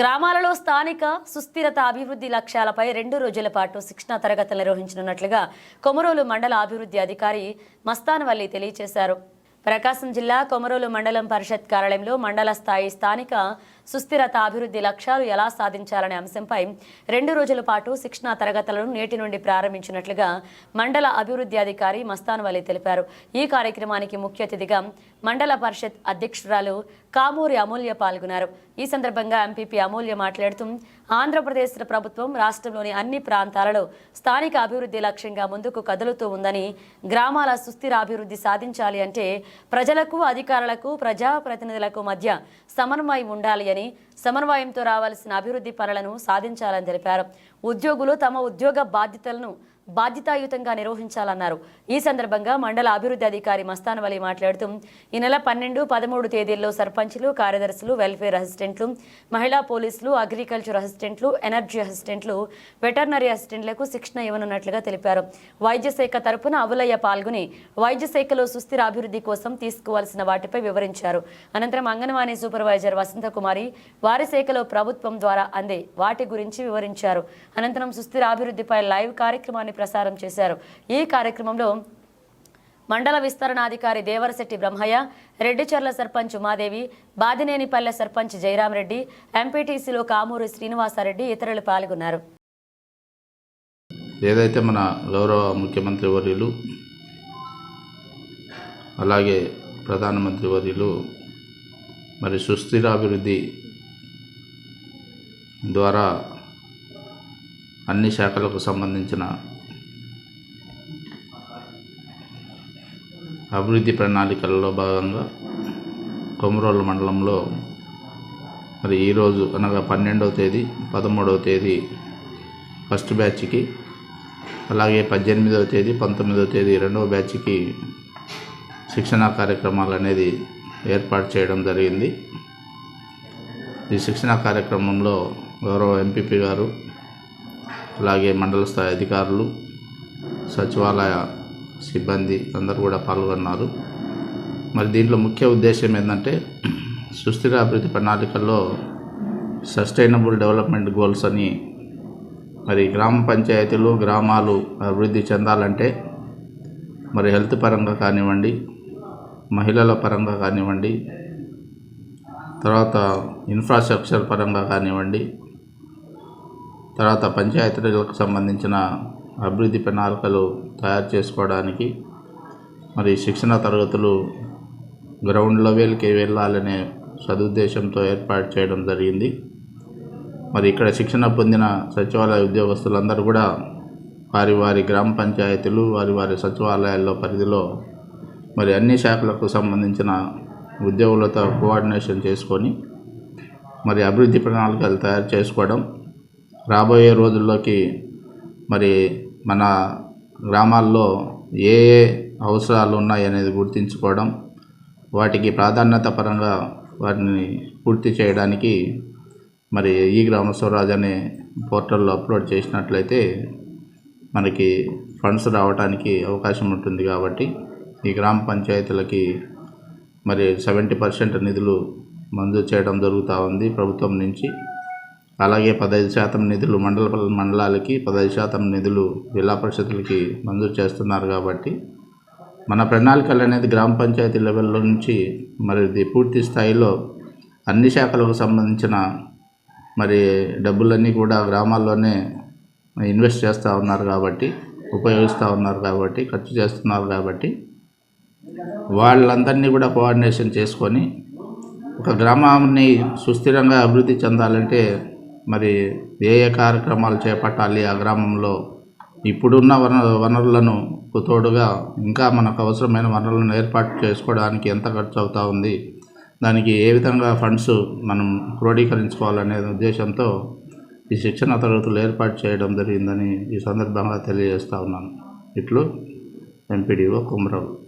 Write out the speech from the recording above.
గ్రామాలలో స్థానిక సుస్థిరత అభివృద్ధి లక్ష్యాలపై రెండు రోజుల పాటు శిక్షణా తరగతులు నిర్వహించనున్నట్లుగా కొమరోలు మండల అభివృద్ధి అధికారి మస్తాన్వల్లి తెలియజేశారు. ప్రకాశం జిల్లా కొమరోలు మండలం పరిషత్ కార్యాలయంలో మండల స్థాయి స్థానిక సుస్థిరత అభివృద్ధి లక్ష్యాలు ఎలా సాధించాలనే అంశంపై రెండు రోజుల పాటు శిక్షణా తరగతులను నేటి నుండి ప్రారంభించినట్లుగా మండల అభివృద్ధి అధికారి మస్తాన్ వలీ తెలిపారు. ఈ కార్యక్రమానికి ముఖ్య అతిథిగా మండల పరిషత్ అధ్యక్షురాలు కామూరి అమూల్య పాల్గొన్నారు. ఈ సందర్భంగా ఎంపీపీ అమూల్య మాట్లాడుతూ ఆంధ్రప్రదేశ్ ప్రభుత్వం రాష్ట్రంలోని అన్ని ప్రాంతాలలో స్థానిక అభివృద్ధి లక్ష్యంగా ముందుకు కదులుతూ ఉందని గ్రామాల సుస్థిర అభివృద్ధి సాధించాలి అంటే ప్రజలకు అధికారులకు ప్రజాప్రతినిధులకు మధ్య సమన్వయం ఉండాలి అని సమన్వయంతో రావాల్సిన అభివృద్ధి పనులను సాధించాలని తెలిపారు. ఉద్యోగులు తమ ఉద్యోగ బాధ్యతలను బాధ్యతాయుతంగా నిర్వహించాలన్నారు. ఈ సందర్భంగా మండల అభివృద్ధి అధికారి మస్తానవలి మాట్లాడుతూ ఈ నెల పన్నెండు పదమూడు తేదీల్లో సర్పంచ్లు కార్యదర్శులు వెల్ఫేర్ అసిస్టెంట్లు మహిళా పోలీసులు అగ్రికల్చర్ అసిస్టెంట్లు ఎనర్జీ అసిస్టెంట్లు వెటర్నరీ అసిస్టెంట్లకు శిక్షణ ఇవ్వనున్నట్లుగా తెలిపారు. వైద్య శాఖ తరపున అవులయ్య పాల్గొని వైద్య శాఖలో సుస్థిర అభివృద్ధి కోసం తీసుకోవాల్సిన వాటిపై వివరించారు. అనంతరం అంగన్వాడీ సూపర్వైజర్ వసంతకుమారి వారి శాఖలో ప్రభుత్వం ద్వారా అందే వాటి గురించి వివరించారు. అనంతరం సుస్థిర అభివృద్ధిపై లైవ్ కార్యక్రమాన్ని ప్రసారం చేశారు. ఈ కార్యక్రమంలో మండల విస్తరణాధికారి దేవరశెట్టి బ్రహ్మయ్య రెడ్డిచర్ల సర్పంచ్ ఉమాదేవి బాదినేనిపల్లె సర్పంచ్ జయరామరెడ్డి ఎంపీటీసీలో కామూరి శ్రీనివాసారెడ్డి ఇతరులు పాల్గొన్నారు. ఏదైతే మన గౌరవ ముఖ్యమంత్రి వర్యులు అలాగే ప్రధానమంత్రి వర్యులు మరి సుస్థిర అభివృద్ధి ద్వారా అన్ని శాఖలకు సంబంధించిన అభివృద్ధి ప్రణాళికలలో భాగంగా కొమరోలు మండలంలో మరి ఈరోజు అనగా పన్నెండవ తేదీ పదమూడవ తేదీ ఫస్ట్ బ్యాచ్కి అలాగే పద్దెనిమిదవ తేదీ పంతొమ్మిదవ తేదీ రెండవ బ్యాచ్కి శిక్షణా కార్యక్రమాలు అనేది ఏర్పాటు చేయడం జరిగింది. ఈ శిక్షణా కార్యక్రమంలో గౌరవ ఎంపీపీ గారు అలాగే మండల స్థాయి అధికారులు సచివాలయ సిబ్బంది అందరూ కూడా పాల్గొన్నారు. మరి దీంట్లో ముఖ్య ఉద్దేశం ఏంటంటే సుస్థిర అభివృద్ధి ప్రణాళికల్లో సస్టైనబుల్ డెవలప్మెంట్ గోల్స్ అని మరి గ్రామ పంచాయతీలు గ్రామాలు అభివృద్ధి చెందాలంటే మరి హెల్త్ పరంగా కానివ్వండి మహిళల పరంగా కానివ్వండి తర్వాత ఇన్ఫ్రాస్ట్రక్చర్ పరంగా కానివ్వండి తర్వాత పంచాయతీలకు సంబంధించిన అభివృద్ధి ప్రణాళికలు తయారు చేసుకోవడానికి మరి శిక్షణ తరగతులు గ్రౌండ్ లెవెల్కి వెళ్ళాలనే సదుద్దేశంతో ఏర్పాటు చేయడం జరిగింది. మరి ఇక్కడ శిక్షణ పొందిన సచివాలయ ఉద్యోగస్తులందరూ కూడా వారి వారి గ్రామ పంచాయతీలు వారి వారి సచివాలయాల్లో పరిధిలో మరి అన్ని శాఖలకు సంబంధించిన ఉద్యోగులతో కోఆర్డినేషన్ చేసుకొని మరి అభివృద్ధి ప్రణాళికలు తయారు చేసుకోవడం రాబోయే రోజుల్లోకి మరి మన గ్రామాల్లో ఏ ఏ అవసరాలు ఉన్నాయి అనేది గుర్తించుకోవడం వాటికి ప్రాధాన్యత పరంగా వాటిని పూర్తి చేయడానికి మరి ఈ గ్రామ స్వరాజ్ అనే పోర్టల్లో అప్లోడ్ చేసినట్లయితే మనకి ఫండ్స్ రావడానికి అవకాశం ఉంటుంది కాబట్టి ఈ గ్రామ పంచాయతీలకి మరి సెవెంటీ పర్సెంట్ నిధులు మంజూరు చేయడం జరుగుతూ ఉంది ప్రభుత్వం నుంచి. అలాగే పదహైదు శాతం నిధులు మండల మండలాలకి పదహైదు శాతం నిధులు జిల్లా పరిషత్లకి మంజూరు చేస్తున్నారు కాబట్టి మన ప్రణాళికలు అనేది గ్రామ పంచాయతీ లెవెల్లో నుంచి మరి పూర్తి స్థాయిలో అన్ని శాఖలకు సంబంధించిన మరి డబ్బులన్నీ కూడా గ్రామాల్లోనే ఇన్వెస్ట్ చేస్తూ ఉన్నారు కాబట్టి ఉపయోగిస్తూ ఉన్నారు కాబట్టి ఖర్చు చేస్తున్నారు కాబట్టి వాళ్ళందరినీ కూడా కోఆర్డినేషన్ చేసుకొని ఒక గ్రామాన్ని సుస్థిరంగా అభివృద్ధి చెందాలంటే మరి ఏ ఏ కార్యక్రమాలు చేపట్టాలి ఆ గ్రామంలో. ఇప్పుడున్న వన వనరులను తోడుగా ఇంకా మనకు అవసరమైన వనరులను ఏర్పాటు చేసుకోవడానికి ఎంత ఖర్చు అవుతూ ఉంది? దానికి ఏ విధంగా ఫండ్స్ మనం క్రోడీకరించుకోవాలనే ఉద్దేశంతో ఈ శిక్షణ తరగతులు ఏర్పాటు చేయడం జరిగిందని ఈ సందర్భంగా తెలియజేస్తా ఉన్నాను. ఇట్లు ఎంపీడీఓ కుమ్రవు